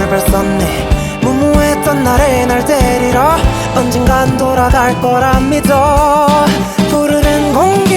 출발선네. 무모했던 나를 날 데리러 언젠간 돌아갈 거라 믿어. 푸르른 공기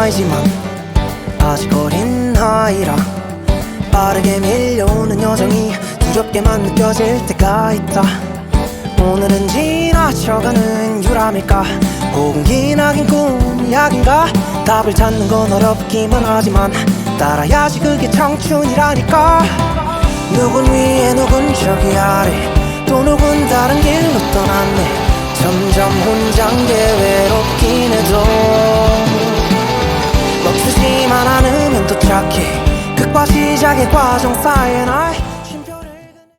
나이지만 아직 어린 나이라 빠르게 밀려오는 여정이 두렵게만 느껴질 때가 있다. 오늘은 지나쳐가는 유람일까? 혹은 기나긴 꿈이 약인가? 답을 찾는 건 어렵기만 하지만 따라야지 그게 청춘이라니까. 누군 위에 누군 저기 아래 또 누군 다른 길로 떠났네. 점점 게외 도착해. 끝과 시작의 과정 사이에 날